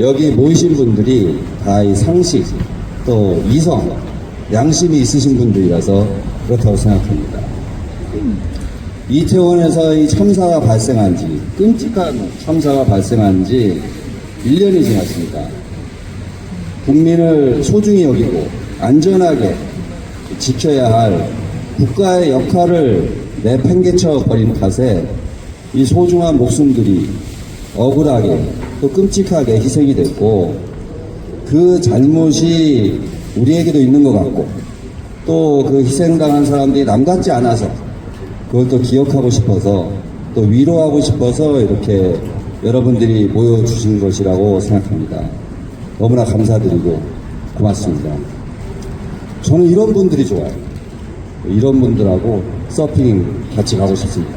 여기 모이신 분들이 다 이 상식, 또 이성, 양심이 있으신 분들이라서 그렇다고 생각합니다. 이태원에서 이 참사가 발생한 지, 끔찍한 참사가 발생한 지 1년이 지났습니다. 국민을 소중히 여기고 안전하게 지켜야 할 국가의 역할을 내팽개쳐 버린 탓에 이 소중한 목숨들이 억울하게 또 끔찍하게 희생이 됐고 그 잘못이 우리에게도 있는 것 같고 또 그 희생당한 사람들이 남 같지 않아서 그걸 또 기억하고 싶어서 또 위로하고 싶어서 이렇게 여러분들이 모여주신 것이라고 생각합니다. 너무나 감사드리고 고맙습니다. 저는 이런 분들이 좋아요. 이런 분들하고 서핑 같이 가고 싶습니다.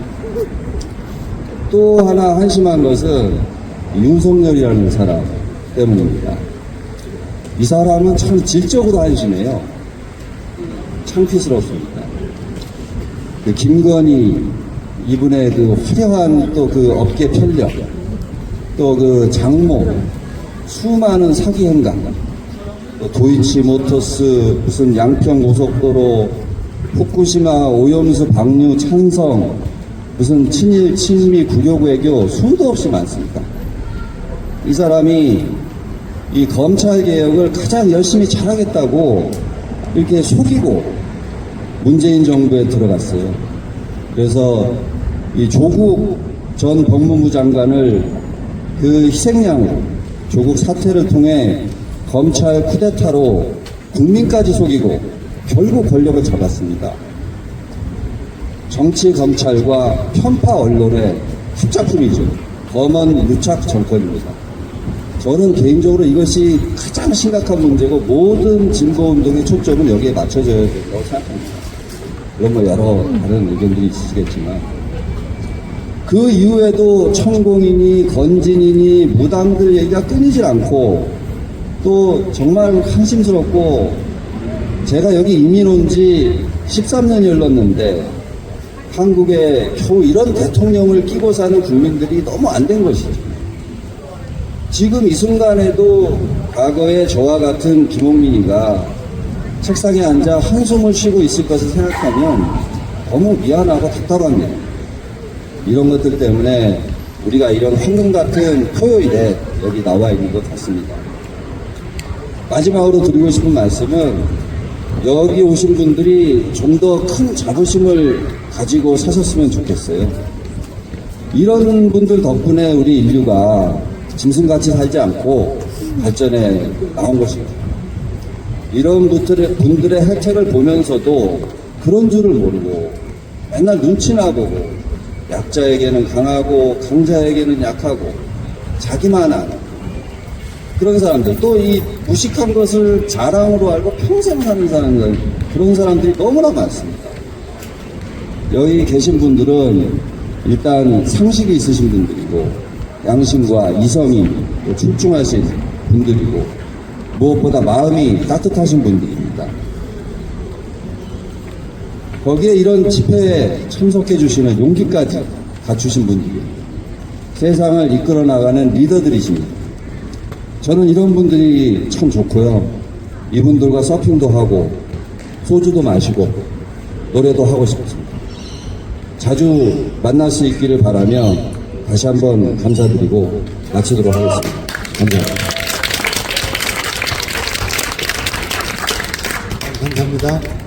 또 하나 한심한 것은 윤석열이라는 사람 때문입니다. 이 사람은 참 질적으로 한심해요. 창피스럽습니다. 그 김건희 이분의 그 화려한 또 그 업계 편력, 또 그 장모, 수많은 사기 행각, 또 도이치 모터스 무슨 양평 고속도로, 후쿠시마 오염수 방류 찬성, 무슨 친일 친미 구교 외교 수도 없이 많습니다. 이 사람이 이 검찰 개혁을 가장 열심히 잘하겠다고 이렇게 속이고 문재인 정부에 들어갔어요. 그래서 이 조국 전 법무부 장관을 그 희생양으로 조국 사태를 통해 검찰 쿠데타로 국민까지 속이고 결국 권력을 잡았습니다. 정치 검찰과 편파 언론의 합작품이죠. 검언 유착 정권입니다. 저는 개인적으로 이것이 가장 심각한 문제고 모든 진보 운동의 초점은 여기에 맞춰져야 된다고 생각합니다. 물론 뭐 여러 다른 의견들이 있으시겠지만 그 이후에도 천공이니 건진이니 무당들 얘기가 끊이질 않고 또 정말 한심스럽고 제가 여기 이민 온 지 13년이 흘렀는데 한국에 겨우 이런 대통령을 끼고 사는 국민들이 너무 안 된 것이죠. 지금 이 순간에도 과거에 저와 같은 김홍민이가 책상에 앉아 한숨을 쉬고 있을 것을 생각하면 너무 미안하고 답답합니다. 이런 것들 때문에 우리가 이런 황금 같은 토요일에 여기 나와 있는 것 같습니다. 마지막으로 드리고 싶은 말씀은 여기 오신 분들이 좀 더 큰 자부심을 가지고 사셨으면 좋겠어요. 이런 분들 덕분에 우리 인류가 짐승같이 살지 않고 발전해 나온 것입니다. 이런 분들의, 분들의 혜택을 보면서도 그런 줄을 모르고 맨날 눈치나 보고 약자에게는 강하고 강자에게는 약하고 자기만 아는 그런 사람들 또 이 무식한 것을 자랑으로 알고 평생 사는 사람들 그런 사람들이 너무나 많습니다. 여기 계신 분들은 일단 상식이 있으신 분들이고 양심과 이성이 출중하신 분들이고 무엇보다 마음이 따뜻하신 분들입니다. 거기에 이런 집회에 참석해 주시는 용기까지 갖추신 분들입니다. 세상을 이끌어 나가는 리더들이십니다. 저는 이런 분들이 참 좋고요. 이분들과 서핑도 하고 소주도 마시고 노래도 하고 싶습니다. 자주 만날 수 있기를 바라며 다시 한번 감사드리고 마치도록 하겠습니다. 감사합니다. 감사합니다.